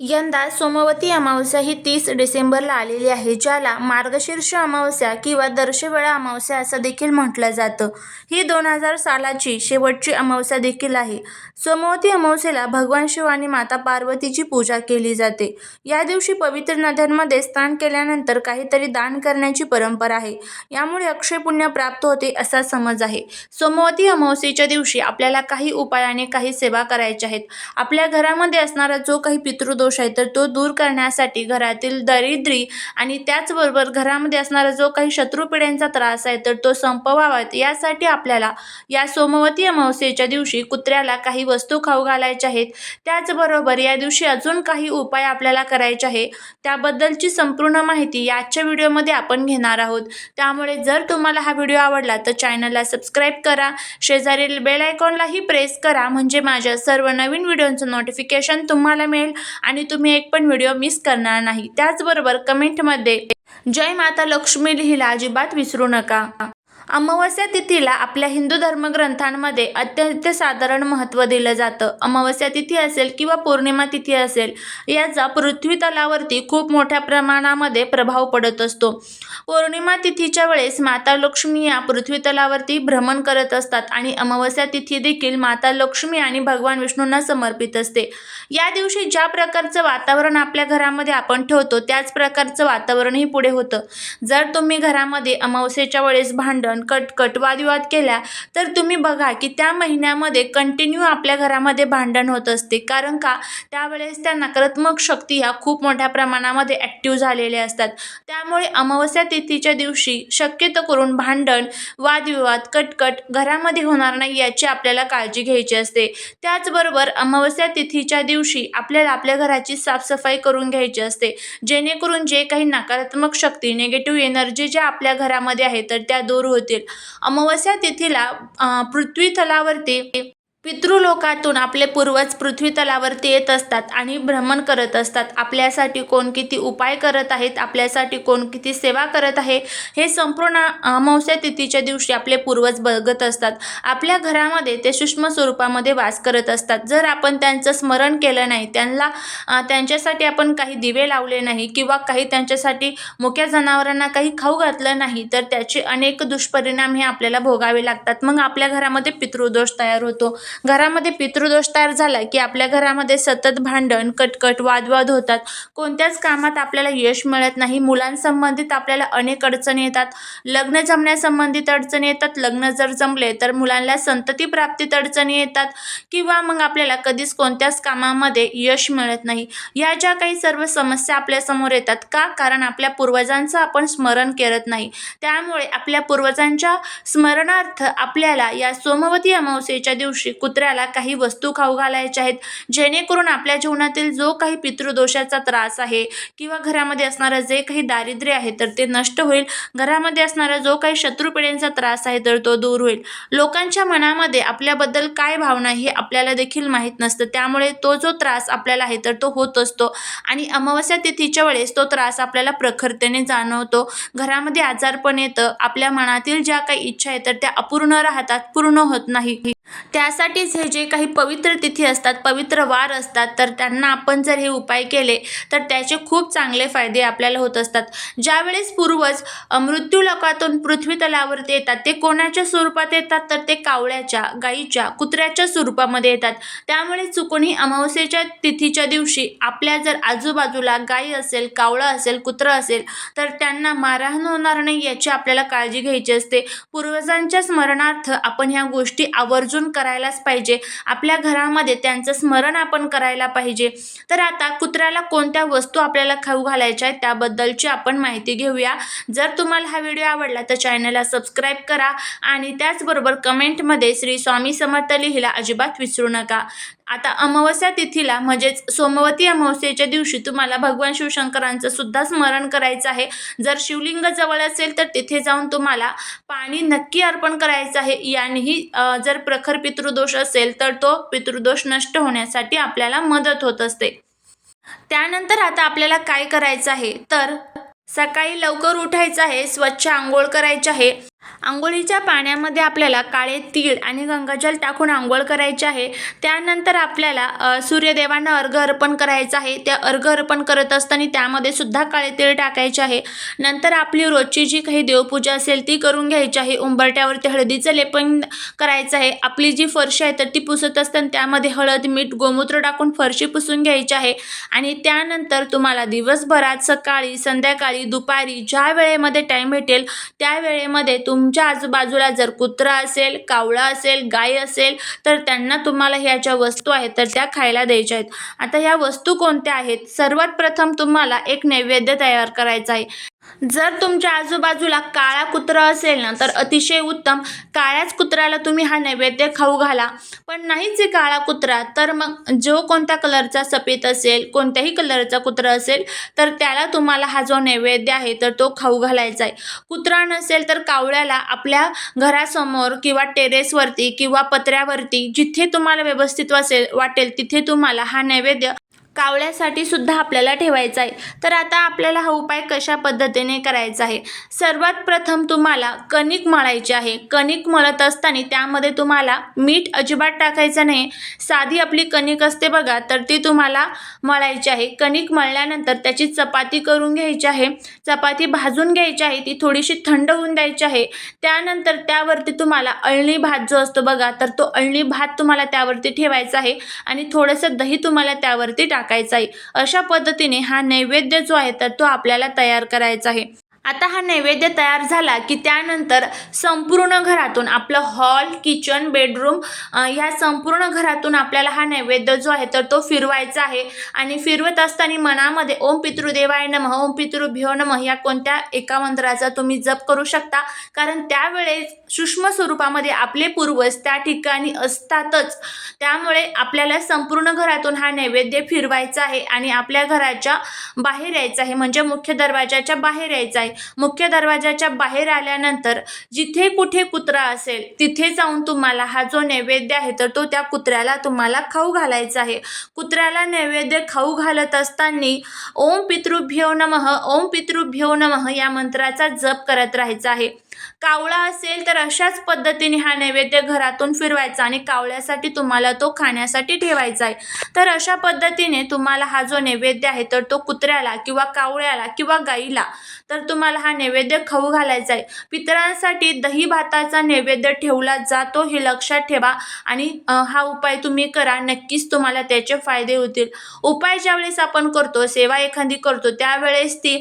यंदा सोमवती अमावस्या ही तीस डिसेंबरला आलेली आहे ज्याला मार्गशीर्ष अमावस्या किंवा दर्शवेळा अमावस्या असं देखील म्हटलं जातं. ही दोन हजार सालाची शेवटची अमावस्या देखील आहे. सोमवती अमावस्येला भगवान शिव आणि माता पार्वतीची पूजा केली जाते. या दिवशी पवित्र नद्यांमध्ये स्नान केल्यानंतर काहीतरी दान करण्याची परंपरा आहे. यामुळे अक्षय पुण्य प्राप्त होते असा समज आहे. सोमवती अमावस्येच्या दिवशी आपल्याला काही उपायाने काही सेवा करायच्या आहेत. आपल्या घरामध्ये असणारा जो काही पितृदोष दोष आहे तर तो दूर करण्यासाठी घरातील दरिद्री आणि त्याचबरोबर घरामध्ये असणारा जो काही शत्रुपिढ्यांचा त्रास आहे तर तो संपवावा. यासाठी आपल्याला या सोमवती अमावस्येच्या दिवशी कुत्र्याला काही वस्तू खाऊ घालायच्या आहेत. त्याचबरोबर या दिवशी अजून काही उपाय आपल्याला करायचे आहे. त्याबद्दलची संपूर्ण माहिती याच्या व्हिडिओमध्ये आपण घेणार आहोत. त्यामुळे जर तुम्हाला हा व्हिडिओ आवडला तर चॅनलला सबस्क्राईब करा. शेजारील बेल आयकॉनलाही प्रेस करा. म्हणजे माझ्या सर्व नवीन व्हिडिओचं नोटिफिकेशन तुम्हाला मिळेल. आणि तुम्ही एक पण व्हिडिओ मिस करणार नाही. त्याचबरोबर कमेंटमध्ये जय माता लक्ष्मी लिहिला अजिबात विसरू नका. अमावस्या तिथीला आपल्या हिंदू धर्मग्रंथांमध्ये अत्यंत साधारण महत्त्व दिलं जातं. अमावस्या तिथी असेल किंवा पौर्णिमा तिथी असेल याचा पृथ्वी तलावरती खूप मोठ्या प्रमाणामध्ये प्रभाव पडत असतो. पौर्णिमा तिथीच्या वेळेस माता लक्ष्मी या पृथ्वी तलावरती भ्रमण करत असतात आणि अमावस्या तिथी देखील माता लक्ष्मी आणि भगवान विष्णूंना समर्पित असते. या दिवशी ज्या प्रकारचं वातावरण आपल्या घरामध्ये आपण ठेवतो त्याच प्रकारचं वातावरणही पुढे होतं. जर तुम्ही घरामध्ये अमावस्येच्या वेळेस भांडण कटकट वादविवाद केला तर तुम्ही बघा की त्या महिन्यामध्ये कंटिन्यू आपल्या घरामध्ये भांडण होत असते. कारण का? त्यावेळेस त्या नकारात्मक शक्ती ह्या खूप मोठ्या प्रमाणामध्ये ॲक्टिव्ह झालेल्या असतात. त्यामुळे अमावस्या तिथीच्या दिवशी शक्यतो करून भांडण वादविवाद कटकट घरामध्ये होणार नाही याची आपल्याला काळजी घ्यायची असते. त्याचबरोबर अमावस्या तिथीच्या दिवशी आपल्याला आपल्या घराची साफसफाई करून घ्यायची असते. जेणेकरून जे काही नकारात्मक शक्ती निगेटिव्ह एनर्जी ज्या आपल्या घरामध्ये आहे तर त्या दूर होतील. अमावस्या तिथीला पृथ्वी तलावरती पितृलोकातून आपले पूर्वज पृथ्वी तलावरती येत असतात आणि भ्रमण करत असतात. आपल्यासाठी कोण किती उपाय करत आहेत? आपल्यासाठी कोण किती सेवा करत आहे? हे संपूर्ण अमावस्या तिथीच्या दिवशी आपले पूर्वज बघत असतात. आपल्या घरामध्ये ते सूक्ष्म स्वरूपामध्ये वास करत असतात. जर आपण त्यांचं स्मरण केलं नाही त्यांना त्यांच्यासाठी आपण काही दिवे लावले नाही किंवा काही त्यांच्यासाठी मुक्या जनावरांना काही खाऊ घातलं नाही तर त्याचे अनेक दुष्परिणाम हे आपल्याला भोगावे लागतात. मग आपल्या घरामध्ये पितृदोष तयार होतो. घरामध्ये पितृदोष तयार झाला की आपल्या घरामध्ये सतत भांडण कटकट वादवाद होतात. कोणत्याच कामात आपल्याला यश मिळत नाही. मुलांसंबंधित आपल्याला अनेक अडचणी येतात. लग्न जमण्यासंबंधित अडचणी येतात. लग्न जर जमले तर मुलांना संतती प्राप्तीत अडचणी येतात किंवा मग आपल्याला कधीच कोणत्याच कामामध्ये यश मिळत नाही. या ज्या काही सर्व समस्या आपल्यासमोर येतात का? कारण आपल्या पूर्वजांचं आपण स्मरण करत नाही. त्यामुळे आपल्या पूर्वजांच्या स्मरणार्थ आपल्याला या सोमवती अमावस्येच्या दिवशी कुत्र्याला काही वस्तू खाऊ घालायच्या आहेत. जेणेकरून आपल्या जीवनातील जो काही पितृदोषाचा त्रास आहे किंवा घरामध्ये असणारं जे काही दारिद्र्य आहे तर ते नष्ट होईल. घरामध्ये असणारा जो काही शत्रुपिढ्यांचा त्रास आहे तर तो दूर होईल. लोकांच्या मनामध्ये आपल्याबद्दल काय भावना हे आपल्याला देखील माहीत नसतं. त्यामुळे तो जो त्रास आपल्याला आहे तर तो होत असतो. आणि अमावस्या तिथीच्या वेळेस तो त्रास आपल्याला प्रखरतेने जाणवतो. घरामध्ये आजारपण येतं. आपल्या मनातील ज्या काही इच्छा आहेत तर त्या अपूर्ण राहतात पूर्ण होत नाही. त्यासाठी त्यासाठीच हे जे काही पवित्र तिथी असतात पवित्र वार असतात तर त्यांना आपण जर हे उपाय केले तर त्याचे खूप चांगले फायदे आपल्याला होत असतात. ज्यावेळेस पूर्वज मृत्यूलोकातून पृथ्वी तलावरती येतात ते कोणाच्या स्वरूपात येतात? तर ते कावळ्याच्या गाईच्या कुत्र्याच्या स्वरूपामध्ये येतात. त्यामुळे चुकूनही अमावस्येच्या तिथीच्या दिवशी आपल्या जर आजूबाजूला गाई असेल कावळं असेल कुत्रं असेल तर त्यांना मारहाण होणार नाही याची आपल्याला काळजी घ्यायची असते. पूर्वजांच्या स्मरणार्थ आपण ह्या गोष्टी आवर्जून करायला करायलाच पाहिजे. आपल्या घरामध्ये त्यांचं स्मरण आपण करायला पाहिजे. तर आता कुत्र्याला कोणत्या वस्तू आपल्याला खाऊ घालायच्या आहेत त्याबद्दलची आपण माहिती घेऊया. जर तुम्हाला हा व्हिडिओ आवडला तर चॅनलला सबस्क्राईब करा आणि त्याचबरोबर कमेंटमध्ये श्री स्वामी समर्थ लिहिला अजिबात विसरू नका. आता अमावस्या तिथीला म्हणजेच सोमवती अमावस्येच्या दिवशी तुम्हाला भगवान शिवशंकरांचं सुद्धा स्मरण करायचं आहे. जर शिवलिंग जवळ असेल तर तिथे जाऊन तुम्हाला पाणी नक्की अर्पण करायचं आहे. यानेही जर प्रखर पितृदोष असेल तर तो पितृदोष नष्ट होण्यासाठी आपल्याला मदत होत असते. त्यानंतर आता आपल्याला काय करायचं आहे? तर सकाळी लवकर उठायचं आहे स्वच्छ आंघोळ करायचं आहे. आंघोळीच्या पाण्यामध्ये आपल्याला काळे तीळ आणि गंगाजल टाकून आंघोळ करायची आहे. त्यानंतर आपल्याला सूर्यदेवांना अर्घ अर्पण करायचं आहे. त्या अर्घ अर्पण करत असताना त्यामध्ये सुद्धा काळे तीळ टाकायचे आहे. नंतर आपली रोजची जी काही देवपूजा असेल ती करून घ्यायची आहे. उंबरट्यावरती हळदीचं लेपन करायचं आहे. आपली जी फरशी आहे तर ती पुसत असताना त्यामध्ये हळद मीठ गोमूत्र टाकून फरशी पुसून घ्यायची आहे. आणि त्यानंतर तुम्हाला दिवसभरात सकाळी संध्याकाळी दुपारी ज्या वेळेमध्ये टाईम भेटेल त्या वेळेमध्ये तुमच्या आजूबाजूला जर कुत्रा असेल कावळा असेल गाय असेल तर त्यांना तुम्हाला ह्या ज्या वस्तू आहेत तर त्या खायला द्यायच्या आहेत. आता ह्या वस्तू कोणत्या आहेत? सर्वात प्रथम तुम्हाला एक नैवेद्य तयार करायचा आहे. जर तुमच्या आजूबाजूला काळा कुत्रा असेल ना तर अतिशय उत्तम. काळ्याच कुत्र्याला तुम्ही हा नैवेद्य खाऊ घाला. पण नाहीच आहे काळा कुत्रा तर मग जो कोणत्या कलरचा सफेद असेल कोणत्याही कलरचा कुत्रा असेल तर त्याला तुम्हाला हा जो नैवेद्य आहे तर तो खाऊ घालायचा आहे. कुत्रा नसेल तर कावळ्याला आपल्या घरासमोर किंवा टेरेसवरती किंवा पत्र्यावरती जिथे तुम्हाला व्यवस्थित वासेल वाटेल तिथे तुम्हाला हा नैवेद्य कावळ्यासाठी सुद्धा आपल्याला ठेवायचा आहे. तर आता आपल्याला हा उपाय कशा पद्धतीने करायचा आहे? सर्वात प्रथम तुम्हाला कणिक मळायची आहे. कणिक मळत असताना त्यामध्ये तुम्हाला मीठ अजिबात टाकायचं नाही. साधी आपली कणिक असते बघा तर ती तुम्हाला मळायची आहे. कणिक मळल्यानंतर त्याची चपाती करून घ्यायची आहे. चपाती भाजून घ्यायची आहे. ती थोडीशी थंड होऊन द्यायची आहे. त्यानंतर त्यावरती तुम्हाला अळणी भात जो असतो बघा तर तो अळणी भात तुम्हाला त्यावरती ठेवायचा आहे. आणि थोडंसं दही तुम्हाला त्यावरती टाक टाकायचा आहे. अशा पद्धतीने हा नैवेद्य जो आहे तर तो आपल्याला तयार करायचा आहे. आता हा नैवेद्य तयार झाला की त्यानंतर संपूर्ण घरातून आपलं हॉल किचन बेडरूम ह्या संपूर्ण घरातून आपल्याला हा नैवेद्य जो आहे तर तो फिरवायचा आहे. आणि फिरवत असताना मनामध्ये ओम पितृदेवाय नमः ओम पितृभ्यो नम या कोणत्या एका मंत्राचा तुम्ही जप करू शकता. कारण त्यावेळेस सूक्ष्म स्वरूपामध्ये आपले पूर्वज त्या ठिकाणी असतातच. त्यामुळे आपल्याला संपूर्ण घरातून हा नैवेद्य फिरवायचा आहे आणि आपल्या घराच्या बाहेर यायचं आहे. म्हणजे मुख्य दरवाजाच्या बाहेर यायचं आहे. मुख्य दरवाजाच्या बाहेर आल्यानंतर जिथे कुठे कुत्रा असेल तिथे जाऊन तुम्हाला हा जो नैवेद्य आहे तर तो त्या कुत्र्याला तुम्हाला खाऊ घालायचा आहे. कुत्र्याला नैवेद्य खाऊ घालत असताना ओम पितृभ्यो नमः ओम पितृभ्यो नमः या मंत्राचा जप करत राहायचा आहे. कावळा असेल तर अशाच पद्धतीने हा नैवेद्य घरातून फिरवायचा आणि कावळ्यासाठी तुम्हाला तो खाण्यासाठी ठेवायचा आहे. तर अशा पद्धतीने तुम्हाला हा जो नैवेद्य आहे तर तो कुत्र्याला किंवा कावळ्याला किंवा गाईला तर तुम्हाला हा नैवेद्य खाऊ घालायचा आहे. पितरांसाठी दही भाताचा नैवेद्य ठेवला जातो हे लक्षात ठेवा आणि हा उपाय तुम्ही करा. नक्कीच तुम्हाला त्याचे फायदे होतील. उपाय ज्यावेळेस आपण करतो सेवा एखादी करतो त्यावेळेस ती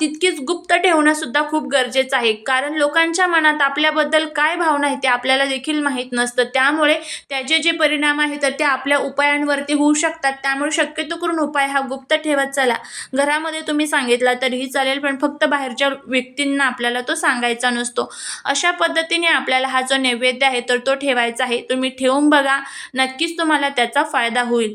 तितकीच गुप्त ठेवणंसुद्धा खूप गरजेचं आहे. कारण लोकांच्या मनात आपल्याबद्दल काय भावना आहे ते आपल्याला देखील माहीत नसतं. त्यामुळे त्याचे जे परिणाम आहेत तर ते आपल्या उपायांवरती होऊ शकतात. त्यामुळे शक्यतो करून उपाय हा गुप्त ठेवत चला. घरामध्ये तुम्ही सांगितला तरीही चालेल पण फक्त बाहेरच्या व्यक्तींना आपल्याला तो सांगायचा नसतो. अशा पद्धतीने आपल्याला हा जो नैवेद्य आहे तर तो ठेवायचा आहे. तुम्ही ठेवून बघा. नक्कीच तुम्हाला त्याचा फायदा होईल.